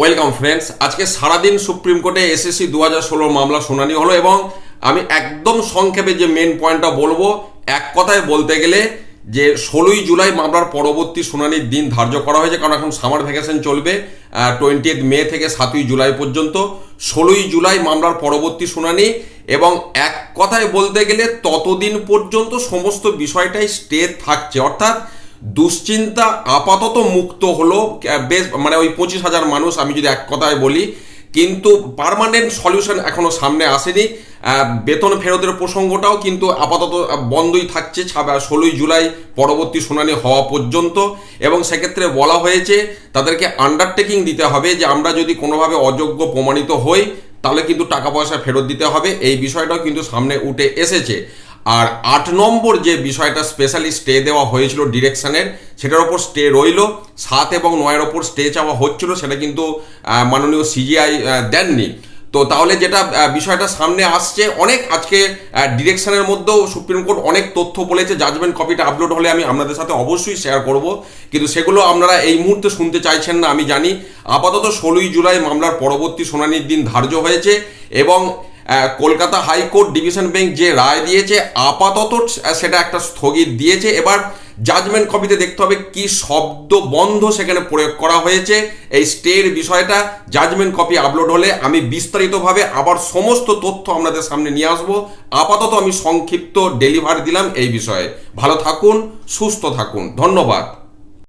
Welcome friends আজকে সারাদিন supreme কোর্টে এসএসসি দু হাজার ষোলো মামলা শুনানি হলো এবং আমি একদম সংক্ষেপে যে মেন পয়েন্টটা বলব, এক কথায় বলতে গেলে যে ষোলোই জুলাই মামলার পরবর্তী শুনানির দিন ধার্য করা হয়েছে, কারণ এখন সামার ভ্যাকেশন চলবে টোয়েন্টি এইট মে থেকে সাতই জুলাই পর্যন্ত। ষোলোই জুলাই মামলার পরবর্তী শুনানি এবং এক কথায় বলতে গেলে ততদিন পর্যন্ত সমস্ত বিষয়টাই স্টে থাকছে। অর্থাৎ দুশ্চিন্তা আপাতত মুক্ত হলো বেশ মানে ওই পঁচিশ হাজার মানুষ, আমি যদি এক কথায় বলি, কিন্তু পার্মানেন্ট সলিউশন এখনও সামনে আসেনি। বেতন ফেরতের প্রসঙ্গটাও কিন্তু আপাতত বন্ধই থাকছে ষোলোই জুলাই পরবর্তী শুনানি হওয়া পর্যন্ত। এবং সেক্ষেত্রে বলা হয়েছে, তাদেরকে আন্ডারটেকিং দিতে হবে যে আমরা যদি কোনোভাবে অযোগ্য প্রমাণিত হই, তাহলে কিন্তু টাকা পয়সা ফেরত দিতে হবে। এই বিষয়টাও কিন্তু সামনে উঠে এসেছে। আর আট নম্বর যে বিষয়টা স্পেশালি স্টে দেওয়া হয়েছিল ডিরেকশনের সেটার ওপর স্টে রইল। সাত এবং নয়ের ওপর স্টে চাওয়া হচ্ছিল, সেটা কিন্তু মাননীয় সিজিআই দেননি। তো তাহলে যেটা বিষয়টা সামনে আসছে, অনেক আজকে ডিরেকশনের মধ্যেও সুপ্রিম কোর্ট অনেক তথ্য বলেছে জাজমেন্ট কপিটা আপলোড হলে আমি আপনাদের সাথে অবশ্যই শেয়ার করব। কিন্তু সেগুলো আপনারা এই মুহূর্তে শুনতে চাইছেন না, আমি জানি। আপাতত ষোলোই জুলাই মামলার পরবর্তী শুনানির দিন ধার্য হয়েছে এবং কলকাতা হাইকোর্ট ডিভিশন বেঞ্চ যে রায় দিয়েছে, আপাতত সেটা একটা স্থগিত দিয়েছে। এবার জাজমেন্ট কপিতে দেখতে হবে কি শব্দ বন্ধ সেখানে প্রয়োগ করা হয়েছে। এই স্টের বিষয়টা জাজমেন্ট কপি আপলোড হলে আমি বিস্তারিতভাবে আবার সমস্ত তথ্য আপনাদের সামনে নিয়ে আসব। আপাতত আমি সংক্ষিপ্ত ডেলিভারি দিলাম এই বিষয়ে। ভালো থাকুন, সুস্থ থাকুন। ধন্যবাদ।